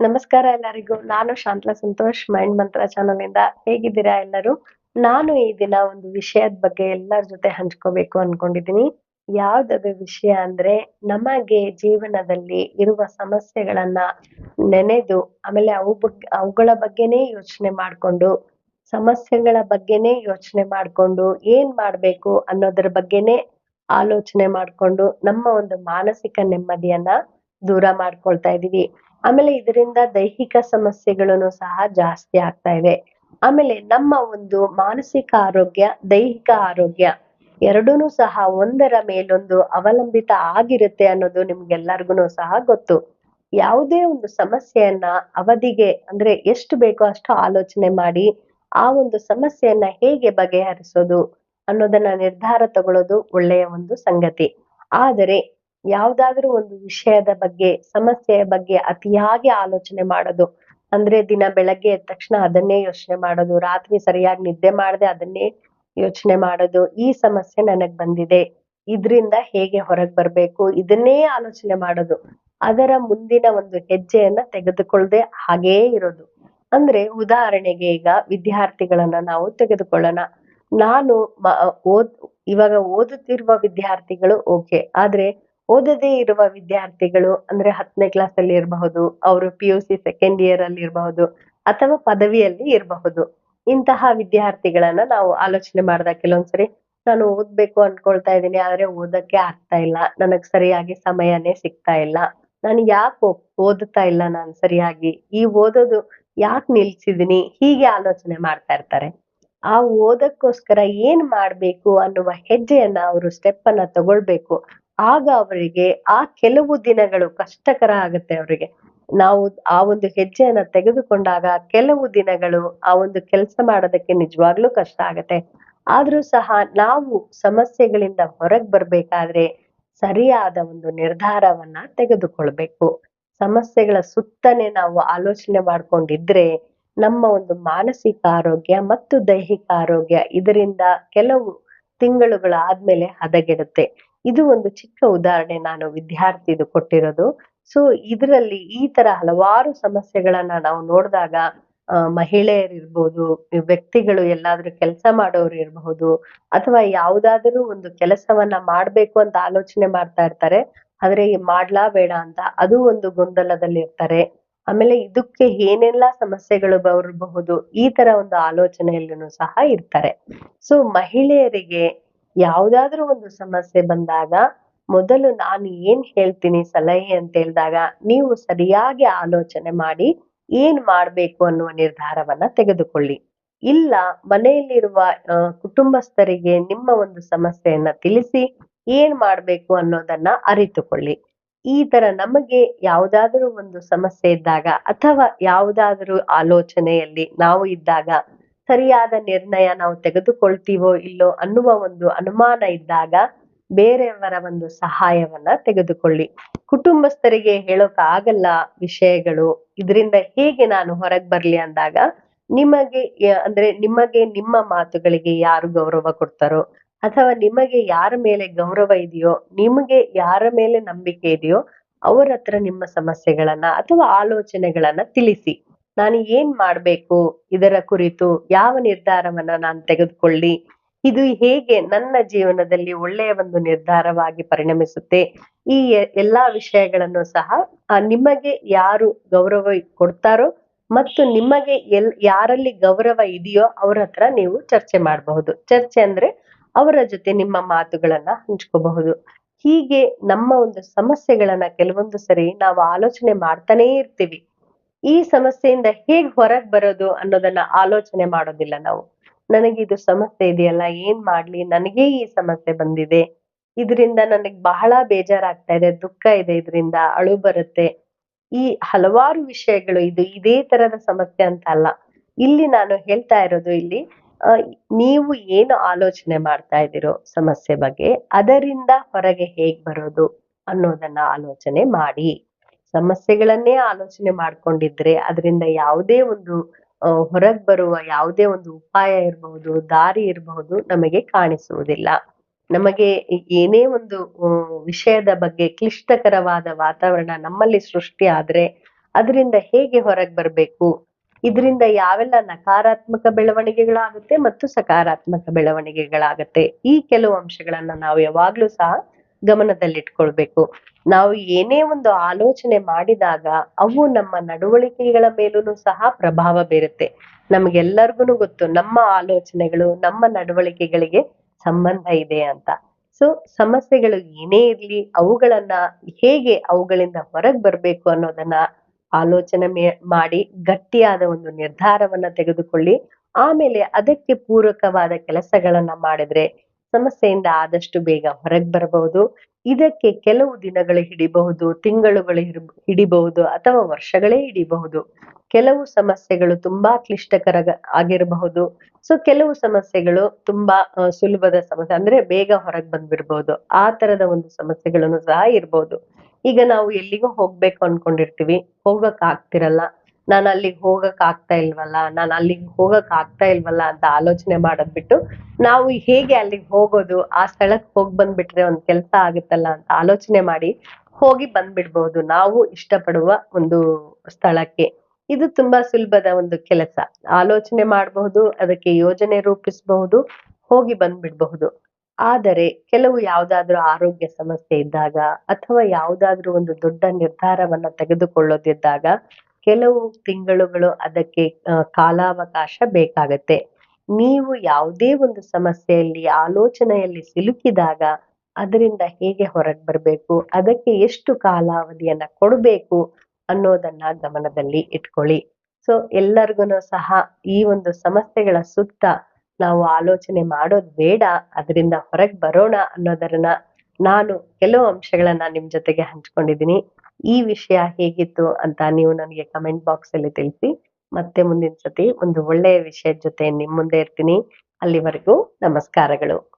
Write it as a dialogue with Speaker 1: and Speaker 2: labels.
Speaker 1: ನಮಸ್ಕಾರ ಎಲ್ಲರಿಗೂ. ನಾನು ಶಾಂತಲಾ ಸಂತೋಷ್, ಮೈಂಡ್ ಮಂತ್ರ ಚಾನಲ್ ಇಂದ ಹೇಗಿದ್ದೀರಾ ಎಲ್ಲರೂ? ನಾನು ಈ ದಿನ ಒಂದು ವಿಷಯದ ಬಗ್ಗೆ ಎಲ್ಲರ ಜೊತೆ ಹಂಚ್ಕೋಬೇಕು ಅನ್ಕೊಂಡಿದೀನಿ ಯಾವ್ದದು ವಿಷಯ ಅಂದ್ರೆ, ನಮಗೆ ಜೀವನದಲ್ಲಿ ಇರುವ ಸಮಸ್ಯೆಗಳನ್ನ ನೆನೆದು, ಆಮೇಲೆ ಅವು ಬಗ್ಗೆ ಅವುಗಳ ಬಗ್ಗೆನೇ ಯೋಚನೆ ಮಾಡ್ಕೊಂಡು, ಸಮಸ್ಯೆಗಳ ಬಗ್ಗೆನೇ ಯೋಚನೆ ಮಾಡ್ಕೊಂಡು, ಏನ್ ಮಾಡ್ಬೇಕು ಅನ್ನೋದ್ರ ಬಗ್ಗೆನೇ ಆಲೋಚನೆ ಮಾಡ್ಕೊಂಡು, ನಮ್ಮ ಒಂದು ಮಾನಸಿಕ ನೆಮ್ಮದಿಯನ್ನ ದೂರ ಮಾಡ್ಕೊಳ್ತಾ ಇದೀವಿ ಆಮೇಲೆ ಇದರಿಂದ ದೈಹಿಕ ಸಮಸ್ಯೆಗಳನ್ನು ಸಹ ಜಾಸ್ತಿ ಆಗ್ತಾ ಇದೆ. ಆಮೇಲೆ ನಮ್ಮ ಒಂದು ಮಾನಸಿಕ ಆರೋಗ್ಯ, ದೈಹಿಕ ಆರೋಗ್ಯ ಎರಡೂನು ಸಹ ಒಂದರ ಮೇಲೊಂದು ಅವಲಂಬಿತ ಆಗಿರುತ್ತೆ ಅನ್ನೋದು ನಿಮ್ಗೆಲ್ಲರಿಗೂ ಸಹ ಗೊತ್ತು. ಯಾವುದೇ ಒಂದು ಸಮಸ್ಯೆಯನ್ನ ಅವಧಿಗೆ ಅಂದ್ರೆ ಎಷ್ಟು ಬೇಕೋ ಅಷ್ಟು ಆಲೋಚನೆ ಮಾಡಿ ಆ ಒಂದು ಸಮಸ್ಯೆಯನ್ನ ಹೇಗೆ ಬಗೆಹರಿಸೋದು ಅನ್ನೋದನ್ನ ನಿರ್ಧಾರ ತಗೊಳ್ಳೋದು ಒಳ್ಳೆಯ ಒಂದು ಸಂಗತಿ. ಆದರೆ ಯಾವ್ದಾದ್ರೂ ಒಂದು ವಿಷಯದ ಬಗ್ಗೆ, ಸಮಸ್ಯೆಯ ಬಗ್ಗೆ ಅತಿಯಾಗಿ ಆಲೋಚನೆ ಮಾಡೋದು. ಅಂದ್ರೆ ದಿನ ಬೆಳಗ್ಗೆ ಎದ್ದ ತಕ್ಷಣ ಅದನ್ನೇ ಯೋಚನೆ ಮಾಡೋದು, ರಾತ್ರಿ ಸರಿಯಾಗಿ ನಿದ್ದೆ ಮಾಡದೆ ಅದನ್ನೇ ಯೋಚನೆ ಮಾಡೋದು, ಈ ಸಮಸ್ಯೆ ನನಗ್ ಬಂದಿದೆ. ಇದ್ರಿಂದ ಹೇಗೆ ಹೊರಗ್ ಬರ್ಬೇಕು? ಇದನ್ನೇ ಆಲೋಚನೆ ಮಾಡೋದು. ಅದರ ಮುಂದಿನ ಒಂದು ಹೆಜ್ಜೆಯನ್ನ ತೆಗೆದುಕೊಳ್ಳದೆ ಹಾಗೇ ಇರೋದು. ಅಂದ್ರೆ ಉದಾಹರಣೆಗೆ ಈಗ ವಿದ್ಯಾರ್ಥಿಗಳನ್ನ ನಾವು ತೆಗೆದುಕೊಳ್ಳೋಣ. ನಾನು ಓದ್, ಇವಾಗ ಓದುತ್ತಿರುವ ವಿದ್ಯಾರ್ಥಿಗಳು ಓಕೆ. ಆದ್ರೆ ಓದದೇ ಇರುವ ವಿದ್ಯಾರ್ಥಿಗಳು ಅಂದ್ರೆ ಹತ್ತನೇ ಕ್ಲಾಸ್ ಅಲ್ಲಿ ಇರಬಹುದು, ಅವರು P U C second year ಅಲ್ಲಿ ಇರಬಹುದು ಅಥವಾ ಪದವಿಯಲ್ಲಿ ಇರಬಹುದು. ಇಂತಹ ವಿದ್ಯಾರ್ಥಿಗಳನ್ನ ನಾವು ಆಲೋಚನೆ ಮಾಡಿದಾಗ ಕೆಲವೊಂದ್ಸರಿ ನಾನು ಓದ್ಬೇಕು ಅನ್ಕೊಳ್ತಾ ಇದ್ದೀನಿ, ಆದ್ರೆ ಓದಕ್ಕೆ ಆಗ್ತಾ ಇಲ್ಲ. ನನಗ್ ಸರಿಯಾಗಿ ಸಮಯನೇ ಸಿಗ್ತಾ ಇಲ್ಲ. ನಾನು ಯಾಕೆ ಓದುತ್ತಾ ಇಲ್ಲ ನಾನು ಸರಿಯಾಗಿ? ಈ ಓದೋದು ಯಾಕೆ ನಿಲ್ಸಿದೀನಿ? ಹೀಗೆ ಆಲೋಚನೆ ಮಾಡ್ತಾ ಇರ್ತಾರೆ. ಆ ಓದಕ್ಕೋಸ್ಕರ ಏನ್ ಮಾಡ್ಬೇಕು ಅನ್ನುವ ಹೆಜ್ಜೆಯನ್ನ ಅವರು ಸ್ಟೆಪ್ ಅನ್ನ ತಗೊಳ್ಬೇಕು. ಆಗ ಅವರಿಗೆ ಆ ಕೆಲವು ದಿನಗಳು ಕಷ್ಟಕರ ಆಗುತ್ತೆ ಅವರಿಗೆ. ನಾವು ಆ ಒಂದು ಹೆಜ್ಜೆಯನ್ನ ತೆಗೆದುಕೊಂಡಾಗ ಕೆಲವು ದಿನಗಳು ಆ ಒಂದು ಕೆಲಸ ಮಾಡೋದಕ್ಕೆ ನಿಜವಾಗ್ಲೂ ಕಷ್ಟ ಆಗತ್ತೆ. ಆದ್ರೂ ಸಹ ನಾವು ಸಮಸ್ಯೆಗಳಿಂದ ಹೊರಗೆ ಬರ್ಬೇಕಾದ್ರೆ ಸರಿಯಾದ ಒಂದು ನಿರ್ಧಾರವನ್ನ ತೆಗೆದುಕೊಳ್ಬೇಕು. ಸಮಸ್ಯೆಗಳ ಸುತ್ತನೆ ನಾವು ಆಲೋಚನೆ ಮಾಡ್ಕೊಂಡಿದ್ರೆ ನಮ್ಮ ಒಂದು ಮಾನಸಿಕ ಆರೋಗ್ಯ ಮತ್ತು ದೈಹಿಕ ಆರೋಗ್ಯ ಇದರಿಂದ ಕೆಲವು ತಿಂಗಳುಗಳಾದ್ಮೇಲೆ ಹದಗೆಡುತ್ತೆ. ಇದು ಒಂದು ಚಿಕ್ಕ ಉದಾಹರಣೆ ನಾನು ವಿದ್ಯಾರ್ಥಿದು ಕೊಟ್ಟಿರೋದು. ಸೊ ಇದರಲ್ಲಿ ಈ ತರ ಹಲವಾರು ಸಮಸ್ಯೆಗಳನ್ನ ನಾವು ನೋಡಿದಾಗ, ಆ, ಮಹಿಳೆಯರಿರ್ಬೋದು, ವ್ಯಕ್ತಿಗಳು ಎಲ್ಲಾದ್ರೂ ಕೆಲಸ ಮಾಡೋರು ಇರಬಹುದು, ಅಥವಾ ಯಾವ್ದಾದ್ರೂ ಒಂದು ಕೆಲಸವನ್ನ ಮಾಡ್ಬೇಕು ಅಂತ ಆಲೋಚನೆ ಮಾಡ್ತಾ ಇರ್ತಾರೆ, ಆದ್ರೆ ಮಾಡ್ಲಾ ಬೇಡ ಅಂತ ಅದು ಒಂದು ಗೊಂದಲದಲ್ಲಿ ಇರ್ತಾರೆ ಆಮೇಲೆ ಇದಕ್ಕೆ ಏನೆಲ್ಲ ಸಮಸ್ಯೆಗಳು ಬರಬಹುದು ಈ ತರ ಒಂದು ಆಲೋಚನೆಯಲ್ಲೂ ಸಹ ಇರ್ತಾರೆ. ಸೊ ಮಹಿಳೆಯರಿಗೆ ಯಾವ್ದಾದ್ರೂ ಒಂದು ಸಮಸ್ಯೆ ಬಂದಾಗ ಮೊದಲು ನಾನು ಏನ್ ಹೇಳ್ತೀನಿ ಸಲಹೆ ಅಂತ ಹೇಳಿದಾಗ ನೀವು ಸರಿಯಾಗಿ ಆಲೋಚನೆ ಮಾಡಿ ಏನ್ ಮಾಡ್ಬೇಕು ಅನ್ನುವ ನಿರ್ಧಾರವನ್ನ ತೆಗೆದುಕೊಳ್ಳಿ. ಇಲ್ಲ, ಮನೆಯಲ್ಲಿರುವ ಕುಟುಂಬಸ್ಥರಿಗೆ ನಿಮ್ಮ ಒಂದು ಸಮಸ್ಯೆಯನ್ನ ತಿಳಿಸಿ ಏನ್ ಮಾಡ್ಬೇಕು ಅನ್ನೋದನ್ನ ಅರಿತುಕೊಳ್ಳಿ. ಈ ತರ ನಮಗೆ ಯಾವ್ದಾದ್ರೂ ಒಂದು ಸಮಸ್ಯೆ ಇದ್ದಾಗ ಅಥವಾ ಯಾವುದಾದ್ರೂ ಆಲೋಚನೆಯಲ್ಲಿ ನಾವು ಇದ್ದಾಗ ಸರಿಯಾದ ನಿರ್ಣಯ ನಾವು ತೆಗೆದುಕೊಳ್ತೀವೋ ಇಲ್ಲೋ ಅನ್ನುವ ಒಂದು ಅನುಮಾನ ಇದ್ದಾಗ ಬೇರೆಯವರ ಒಂದು ಸಹಾಯವನ್ನ ತೆಗೆದುಕೊಳ್ಳಿ. ಕುಟುಂಬಸ್ಥರಿಗೆ ಹೇಳೋಕ್ ಆಗಲ್ಲ ವಿಷಯಗಳು. ಇದರಿಂದ ಹೇಗೆ ನಾನು ಹೊರಗ್ ಬರ್ಲಿ ಅಂದಾಗ ನಿಮಗೆ ಅಂದ್ರೆ ನಿಮಗೆ ನಿಮ್ಮ ಮಾತುಗಳಿಗೆ ಯಾರು ಗೌರವ ಕೊಡ್ತಾರೋ ಅಥವಾ ನಿಮಗೆ ಯಾರ ಮೇಲೆ ಗೌರವ ಇದೆಯೋ, ನಿಮಗೆ ಯಾರ ಮೇಲೆ ನಂಬಿಕೆ ಇದೆಯೋ ಅವರ ಹತ್ರ ನಿಮ್ಮ ಸಮಸ್ಯೆಗಳನ್ನ ಅಥವಾ ಆಲೋಚನೆಗಳನ್ನ ತಿಳಿಸಿ. ನಾನು ಏನ್ ಮಾಡ್ಬೇಕು ಇದರ ಕುರಿತು ಯಾವ ನಿರ್ಧಾರವನ್ನ ನಾನು ತೆಗೆದುಕೊಳ್ಳಿ? ಇದು ಹೇಗೆ ನನ್ನ ಜೀವನದಲ್ಲಿ ಒಳ್ಳೆಯ ಒಂದು ನಿರ್ಧಾರವಾಗಿ ಪರಿಣಮಿಸುತ್ತೆ? ಈ ಎಲ್ಲಾ ವಿಷಯಗಳನ್ನು ಸಹ ನಿಮಗೆ ಯಾರು ಗೌರವ ಕೊಡ್ತಾರೋ ಮತ್ತು ನಿಮಗೆ ಎಲ್, ಯಾರಲ್ಲಿ ಗೌರವ ಇದೆಯೋ ಅವ್ರ ಹತ್ರ ನೀವು ಚರ್ಚೆ ಮಾಡಬಹುದು. ಚರ್ಚೆ ಅಂದ್ರೆ ಅವರ ಜೊತೆ ನಿಮ್ಮ ಮಾತುಗಳನ್ನ ಹಂಚ್ಕೋಬಹುದು. ಹೀಗೆ ನಮ್ಮ ಒಂದು ಸಮಸ್ಯೆಗಳನ್ನ ಕೆಲವೊಂದು ಸರಿ ನಾವು ಆಲೋಚನೆ ಮಾಡ್ತಾನೇ ಇರ್ತೀವಿ. ಈ ಸಮಸ್ಯೆಯಿಂದ ಹೇಗ್ ಹೊರಗ್ ಬರೋದು ಅನ್ನೋದನ್ನ ಆಲೋಚನೆ ಮಾಡೋದಿಲ್ಲ ನಾವು. ನನಗೆ ಇದು ಸಮಸ್ಯೆ ಇದೆಯಲ್ಲ, ಏನ್ ಮಾಡ್ಲಿ? ನನಗೆ ಈ ಸಮಸ್ಯೆ ಬಂದಿದೆ. ಇದರಿಂದ ನನಗ್ ಬಹಳ ಬೇಜಾರಾಗ್ತಾ ಇದೆ, ದುಃಖ ಇದೆ ಇದರಿಂದ, ಅಳು ಬರುತ್ತೆ. ಈ ಹಲವಾರು ವಿಷಯಗಳು ಇದು ಇದೇ ತರದ ಸಮಸ್ಯೆ ಅಂತ ಅಲ್ಲ. ಇಲ್ಲಿ ನಾನು ಹೇಳ್ತಾ ಇರೋದು ಇಲ್ಲಿ ನೀವು ಏನು ಆಲೋಚನೆ ಮಾಡ್ತಾ ಇದ್ದೀರೋ ಸಮಸ್ಯೆ ಬಗ್ಗೆ, ಅದರಿಂದ ಹೊರಗೆ ಹೇಗ್ ಬರೋದು ಅನ್ನೋದನ್ನ ಆಲೋಚನೆ ಮಾಡಿ. ಸಮಸ್ಯೆಗಳನ್ನೇ ಆಲೋಚನೆ ಮಾಡ್ಕೊಂಡಿದ್ರೆ ಅದರಿಂದ ಯಾವುದೇ ಒಂದು ಹೊರಗ್ ಬರುವ ಯಾವುದೇ ಒಂದು ಉಪಾಯ ಇರಬಹುದು, ದಾರಿ ಇರಬಹುದು ನಮಗೆ ಕಾಣಿಸುವುದಿಲ್ಲ. ನಮಗೆ ಏನೇ ಒಂದು ವಿಷಯದ ಬಗ್ಗೆ ಕ್ಲಿಷ್ಟಕರವಾದ ವಾತಾವರಣ ನಮ್ಮಲ್ಲಿ ಸೃಷ್ಟಿ ಆದ್ರೆ ಅದರಿಂದ ಹೇಗೆ ಹೊರಗೆ ಬರಬೇಕು? ಇದರಿಂದ ಯಾವೆಲ್ಲ ನಕಾರಾತ್ಮಕ ಬೆಳವಣಿಗೆಗಳಾಗುತ್ತೆ ಮತ್ತು ಸಕಾರಾತ್ಮಕ ಬೆಳವಣಿಗೆಗಳಾಗುತ್ತೆ? ಈ ಕೆಲವು ಅಂಶಗಳನ್ನ ನಾವು ಯಾವಾಗ್ಲೂ ಸಹ ಗಮನದಲ್ಲಿಟ್ಕೊಳ್ಬೇಕು. ನಾವು ಏನೇ ಒಂದು ಆಲೋಚನೆ ಮಾಡಿದಾಗ ಅವು ನಮ್ಮ ನಡವಳಿಕೆಗಳ ಮೇಲೂ ಸಹ ಪ್ರಭಾವ ಬೀರುತ್ತೆ. ನಮ್ಗೆಲ್ಲರಿಗೂ ಗೊತ್ತು, ನಮ್ಮ ಆಲೋಚನೆಗಳು, ನಮ್ಮ ನಡವಳಿಕೆಗಳಿಗೆ ಸಂಬಂಧ ಇದೆ ಅಂತ. ಸೊ, ಸಮಸ್ಯೆಗಳು ಏನೇ ಇರ್ಲಿ, ಅವುಗಳನ್ನ ಹೇಗೆ ಅವುಗಳಿಂದ ಹೊರಗೆ ಬರ್ಬೇಕು ಅನ್ನೋದನ್ನ ಆಲೋಚನೆ ಮಾಡಿ ಗಟ್ಟಿಯಾದ ಒಂದು ನಿರ್ಧಾರವನ್ನ ತೆಗೆದುಕೊಳ್ಳಿ. ಆಮೇಲೆ ಅದಕ್ಕೆ ಪೂರಕವಾದ ಕೆಲಸಗಳನ್ನ ಮಾಡಿದ್ರೆ ಸಮಸ್ಯೆಯಿಂದ ಆದಷ್ಟು ಬೇಗ ಹೊರಗೆ ಬರಬಹುದು. ಇದಕ್ಕೆ ಕೆಲವು ದಿನಗಳು ಹಿಡಿಬಹುದು, ತಿಂಗಳುಗಳು ಹಿಡಿಬಹುದು ಅಥವಾ ವರ್ಷಗಳೇ ಹಿಡಿಬಹುದು. ಕೆಲವು ಸಮಸ್ಯೆಗಳು ತುಂಬಾ ಕ್ಲಿಷ್ಟಕರ ಆಗಿರಬಹುದು. ಸೊ ಕೆಲವು ಸಮಸ್ಯೆಗಳು ತುಂಬಾ ಸುಲಭದ ಸಮಸ್ಯೆ, ಅಂದ್ರೆ ಬೇಗ ಹೊರಗೆ ಬಂದ್ಬಿಡ್ಬಹುದು. ಆ ತರದ ಒಂದು ಸಮಸ್ಯೆಗಳನ್ನು ಸಹ ಇರ್ಬಹುದು ಈಗ ನಾವು ಎಲ್ಲಿಗೂ ಹೋಗ್ಬೇಕು ಅನ್ಕೊಂಡಿರ್ತೀವಿ, ಹೋಗಕ್ ಆಗ್ತಿರಲ್ಲ. ನಾನು ಅಲ್ಲಿಗೆ ಹೋಗಕ್ ಆಗ್ತಾ ಇಲ್ವಲ್ಲ ನಾನು ಅಲ್ಲಿಗೆ ಹೋಗಕ್ ಆಗ್ತಾ ಇಲ್ವಲ್ಲ ಅಂತ ಆಲೋಚನೆ ಮಾಡೋದ್ ಬಿಟ್ಟು ನಾವು ಹೇಗೆ ಅಲ್ಲಿಗೆ ಹೋಗೋದು, ಆ ಸ್ಥಳಕ್ಕೆ ಹೋಗಿ ಬಂದ್ಬಿಟ್ರೆ ಒಂದ್ ಕೆಲಸ ಆಗುತ್ತಲ್ಲ ಅಂತ ಆಲೋಚನೆ ಮಾಡಿ ಹೋಗಿ ಬಂದ್ಬಿಡ್ಬಹುದು ನಾವು ಇಷ್ಟಪಡುವ ಒಂದು ಸ್ಥಳಕ್ಕೆ. ಇದು ತುಂಬಾ ಸುಲಭದ ಒಂದು ಕೆಲಸ. ಆಲೋಚನೆ ಮಾಡಬಹುದು, ಅದಕ್ಕೆ ಯೋಜನೆ ರೂಪಿಸಬಹುದು, ಹೋಗಿ ಬಂದ್ಬಿಡ್ಬಹುದು. ಆದರೆ ಕೆಲವು ಯಾವ್ದಾದ್ರು ಆರೋಗ್ಯ ಸಮಸ್ಯೆ ಇದ್ದಾಗ ಅಥವಾ ಯಾವ್ದಾದ್ರು ಒಂದು ದೊಡ್ಡ ನಿರ್ಧಾರವನ್ನ ತೆಗೆದುಕೊಳ್ಳೋದಿದ್ದಾಗ ಕೆಲವು ತಿಂಗಳುಗಳು ಅದಕ್ಕೆ ಕಾಲಾವಕಾಶ ಬೇಕಾಗತ್ತೆ. ನೀವು ಯಾವುದೇ ಒಂದು ಸಮಸ್ಯೆಯಲ್ಲಿ, ಆಲೋಚನೆಯಲ್ಲಿ ಸಿಲುಕಿದಾಗ ಅದರಿಂದ ಹೇಗೆ ಹೊರಗೆ ಬರಬೇಕು, ಅದಕ್ಕೆ ಎಷ್ಟು ಕಾಲಾವಧಿಯನ್ನ ಕೊಡಬೇಕು ಅನ್ನೋದನ್ನ ಗಮನದಲ್ಲಿ ಇಟ್ಕೊಳ್ಳಿ. ಸೊ ಎಲ್ಲರಿಗೂ ಸಹ ಈ ಒಂದು ಸಮಸ್ಯೆಗಳ ಸುತ್ತ ನಾವು ಆಲೋಚನೆ ಮಾಡೋದು ಬೇಡ, ಅದರಿಂದ ಹೊರಗೆ ಬರೋಣ ಅನ್ನೋದನ್ನ ನಾನು ಕೆಲವು ಅಂಶಗಳನ್ನ ನಿಮ್ ಜೊತೆಗೆ ಹಂಚ್ಕೊಂಡಿದ್ದೀನಿ ಈ ವಿಷಯ ಹೇಗಿತ್ತು ಅಂತ ನೀವು ನನಗೆ ಕಮೆಂಟ್ ಬಾಕ್ಸ್ ಅಲ್ಲಿ ತಿಳಿಸಿ. ಮತ್ತೆ ಮುಂದಿನ ಸತಿ ಒಂದು ಒಳ್ಳೆಯ ವಿಷಯದ ಜೊತೆ ನಿಮ್ಮ ಮುಂದೆ ಇರ್ತೀನಿ. ಅಲ್ಲಿವರೆಗೂ ನಮಸ್ಕಾರಗಳು.